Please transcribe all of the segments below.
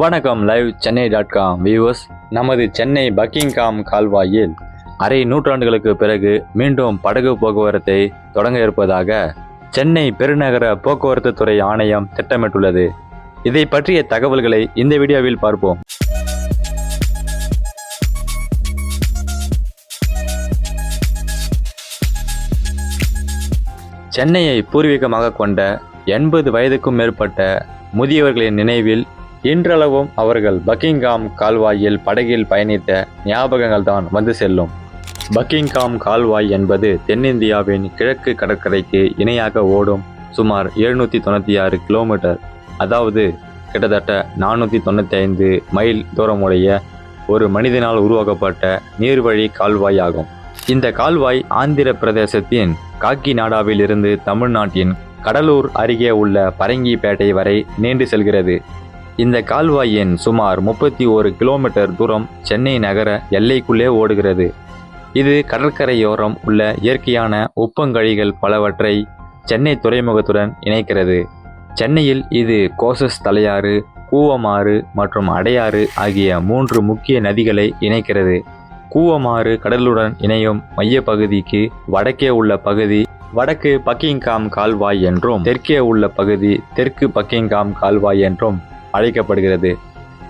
வணக்கம் live Chennai dot com viewers நமது Chennai Buckingham கால்வாயில் அரை நூற்றாண்டுகளுக்கு பிறகு மீண்டும் படகு போக்குவரத்தை தொடங்க இருப்பதாக சென்னை பெருநகர போக்குவரத்து துறை ஆணையம் திட்டமிட்டுள்ளது. இதை பற்றிய தகவல்களை இந்த வீடியோவில் பார்ப்போம். சென்னையை பூர்வீகமாக கொண்ட எண்பது வயதுக்கும் மேற்பட்ட முதியவர்களின் நினைவில் இன்றளவும் அவர்கள் பக்கிங்காம் கால்வாயில் படகில் பயணித்த ஞாபகங்கள் தான் வந்து செல்லும். பக்கிங்காம் கால்வாய் என்பது தென்னிந்தியாவின் கிழக்கு கடற்கரைக்கு இணையாக ஓடும் சுமார் எழுநூற்றி தொண்ணூற்றி ஆறு கிலோமீட்டர் அதாவது கிட்டத்தட்ட நானூற்றி தொண்ணூற்றி ஐந்து மைல் தூரமுடைய ஒரு மனிதனால் உருவாக்கப்பட்ட நீர்வழி கால்வாய் ஆகும். இந்த கால்வாய் ஆந்திர பிரதேசத்தின் காக்கிநாடாவில் இருந்து தமிழ்நாட்டின் கடலூர் அருகே உள்ள பரங்கிப்பேட்டை வரை நீண்டு செல்கிறது. இந்த கால்வாயின் சுமார் முப்பத்தி ஒரு கிலோமீட்டர் தூரம் சென்னை நகர எல்லைக்குள்ளே ஓடுகிறது. இது கடற்கரையோரம் உள்ள இயற்கையான உப்பங்கழிகள் பலவற்றை சென்னை துறைமுகத்துடன் இணைக்கிறது. சென்னையில் இது கோசஸ் தலையாறு கூவமாறு மற்றும் அடையாறு ஆகிய மூன்று முக்கிய நதிகளை இணைக்கிறது. கூவமாறு கடலுடன் இணையும் மையப்பகுதிக்கு வடக்கே உள்ள பகுதி வடக்கு பக்கிங்காம் கால்வாய் என்றும் தெற்கே உள்ள பகுதி தெற்கு பக்கிங்காம் கால்வாய் என்றும் அழைக்கப்படுகிறது.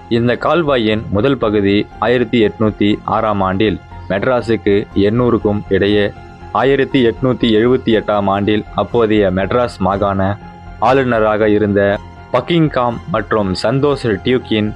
இந்த கால்வாயின் முதல் பகுதி ஆயிரத்தி எட்நூத்தி ஆறாம் ஆண்டில் மெட்ராஸுக்கு எண்ணூறுக்கும் இடையே ஆயிரத்தி எட்நூத்தி எழுபத்தி எட்டாம் ஆண்டில் அப்போதைய மெட்ராஸ் மாகாண ஆளுநராக இருந்த பக்கிங்காம் மற்றும் சந்தோஷ் டியூக்கின்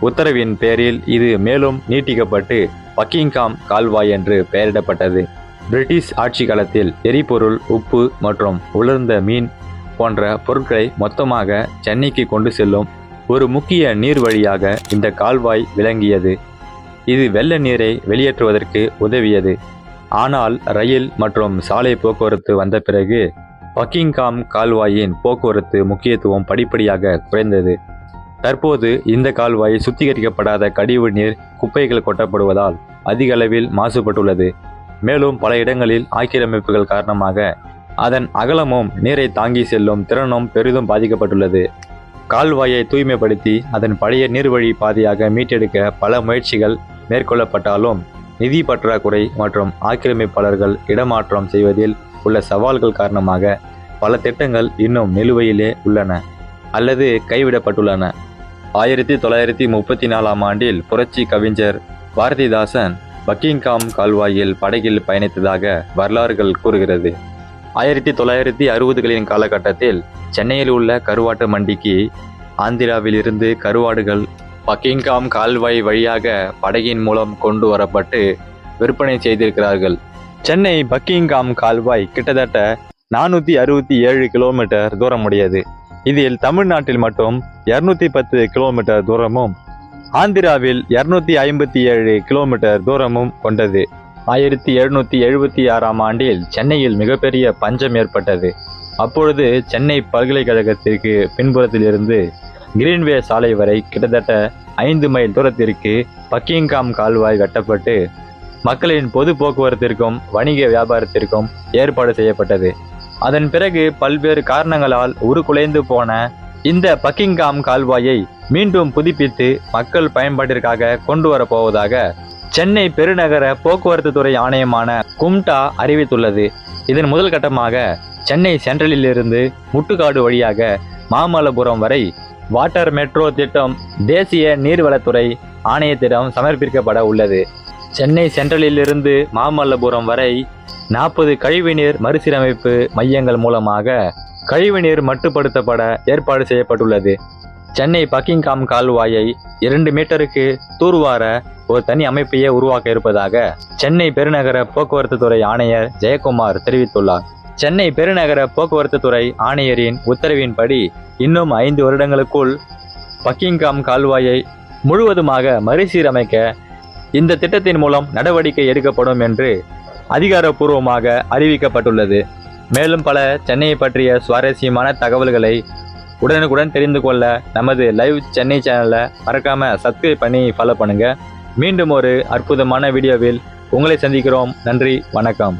உத்தரவின் பேரில் இது மேலும் நீட்டிக்கப்பட்டு பக்கிங்காம் கால்வாய் என்று பெயரிடப்பட்டது. பிரிட்டிஷ் ஆட்சி காலத்தில் எரிபொருள் உப்பு மற்றும் உலர்ந்த மீன் போன்ற பொருட்களை மொத்தமாக சென்னைக்கு கொண்டு செல்லும் ஒரு முக்கிய நீர் வழியாக இந்த கால்வாய் விளங்கியது. இது வெள்ள நீரை வெளியேற்றுவதற்கு உதவியது. ஆனால் ரயில் மற்றும் சாலை போக்குவரத்து வந்த பிறகு பக்கிங்காம் கால்வாயின் போக்குவரத்து முக்கியத்துவம் படிப்படியாக குறைந்தது. தற்போது இந்த கால்வாய் சுத்திகரிக்கப்படாத கழிவு நீர் குப்பைகள் கொட்டப்படுவதால் அதிக அளவில் மாசுபட்டுள்ளது. மேலும் பல இடங்களில் ஆக்கிரமிப்புகள் காரணமாக அதன் அகலமும் நீரை தாங்கி செல்லும் திறனும் பெரிதும் பாதிக்கப்பட்டுள்ளது. கால்வாயை தூய்மைப்படுத்தி அதன் பழைய நீர்வழி பாதையாக மீட்டெடுக்க பல முயற்சிகள் மேற்கொள்ளப்பட்டாலும் நிதி பற்றாக்குறை மற்றும் ஆக்கிரமிப்பாளர்கள் இடமாற்றம் செய்வதில் உள்ள சவால்கள் காரணமாக பல திட்டங்கள் இன்னும் நிலுவையிலே உள்ளன அல்லது கைவிடப்பட்டுள்ளன. ஆயிரத்தி தொள்ளாயிரத்தி முப்பத்தி நாலாம் ஆண்டில் புரட்சி கவிஞர் பாரதிதாசன் பக்கிங்காம் கால்வாயில் படகில் பயணித்ததாக வரலாறுகள் கூறுகிறது. ஆயிரத்தி தொள்ளாயிரத்தி அறுபதுகளின் காலகட்டத்தில் சென்னையில் உள்ள கருவாட்டு மண்டிக்கு ஆந்திராவிலிருந்து கருவாடுகள் பக்கிங்காம் கால்வாய் வழியாக படகின் மூலம் கொண்டு வரப்பட்டு விற்பனை செய்திருக்கிறார்கள். சென்னை பக்கிங்காம் கால்வாய் கிட்டத்தட்ட நானூற்றி அறுபத்தி ஏழு கிலோமீட்டர் தூரமுடையது. இதில் தமிழ்நாட்டில் மட்டும் இருநூத்தி பத்து கிலோமீட்டர் தூரமும் ஆந்திராவில் இருநூத்தி ஐம்பத்தி ஏழு கிலோமீட்டர் தூரமும் கொண்டது. ஆயிரத்தி எழுநூத்தி எழுபத்தி ஆறாம் ஆண்டில் சென்னையில் மிகப்பெரிய பஞ்சம் ஏற்பட்டது. அப்பொழுது சென்னை பல்கலைக்கழகத்திற்கு பின்புறத்திலிருந்து கிரீன்வே சாலை வரை கிட்டத்தட்ட ஐந்து மைல் தூரத்திற்கு பக்கிங்காம் கால்வாய் வெட்டப்பட்டு மக்களின் பொது போக்குவரத்திற்கும் வணிக வியாபாரத்திற்கும் ஏற்பாடு செய்யப்பட்டது. அதன் பிறகு பல்வேறு காரணங்களால் உருக்குலைந்து போன இந்த பக்கிங்காம் கால்வாயை மீண்டும் புதுப்பித்து மக்கள் பயன்பாட்டிற்காக கொண்டு வரப்போவதாக சென்னை பெருநகர போக்குவரத்து துறை ஆணையமான கும்டா அறிவித்துள்ளது. இதன் முதல் கட்டமாக சென்னை சென்ட்ரலிலிருந்து முட்டுக்காடு வழியாக மாமல்லபுரம் வரை வாட்டர் மெட்ரோ திட்டம் தேசிய நீர்வளத்துறை ஆணையத்திடம் சமர்ப்பிக்கப்பட உள்ளது. சென்னை சென்ட்ரலிலிருந்து மாமல்லபுரம் வரை நாற்பது கழிவுநீர் மறுசீரமைப்பு மையங்கள் மூலமாக கழிவுநீர் மட்டுப்படுத்தப்பட ஏற்பாடு செய்யப்பட்டுள்ளது. சென்னை பக்கிங்காம் கால்வாயை இரண்டு மீட்டருக்கு தூர்வார ஒரு தனி அமைப்பையே உருவாக்க இருப்பதாக சென்னை பெருநகர போக்குவரத்து துறை ஆணையர் ஜெயக்குமார் தெரிவித்துள்ளார். சென்னை பெருநகர போக்குவரத்து துறை ஆணையரின் உத்தரவின்படி இன்னும் ஐந்து வருடங்களுக்குள் பக்கிங்காம் கால்வாயை முழுவதுமாக மறுசீரமைக்க இந்த திட்டத்தின் மூலம் நடவடிக்கை எடுக்கப்படும் என்று அதிகாரப்பூர்வமாக அறிவிக்கப்பட்டுள்ளது. மேலும் பல சென்னையை பற்றிய சுவாரஸ்யமான தகவல்களை உடனுக்குடன் தெரிந்து கொள்ள நமது லைவ் சென்னை சேனலை மறக்காம சப்ஸ்கிரைப் பண்ணி ஃபாலோ பண்ணுங்க. மீண்டும் ஒரு அற்புதமான வீடியோவில் உங்களை சந்திக்கிறோம். நன்றி வணக்கம்.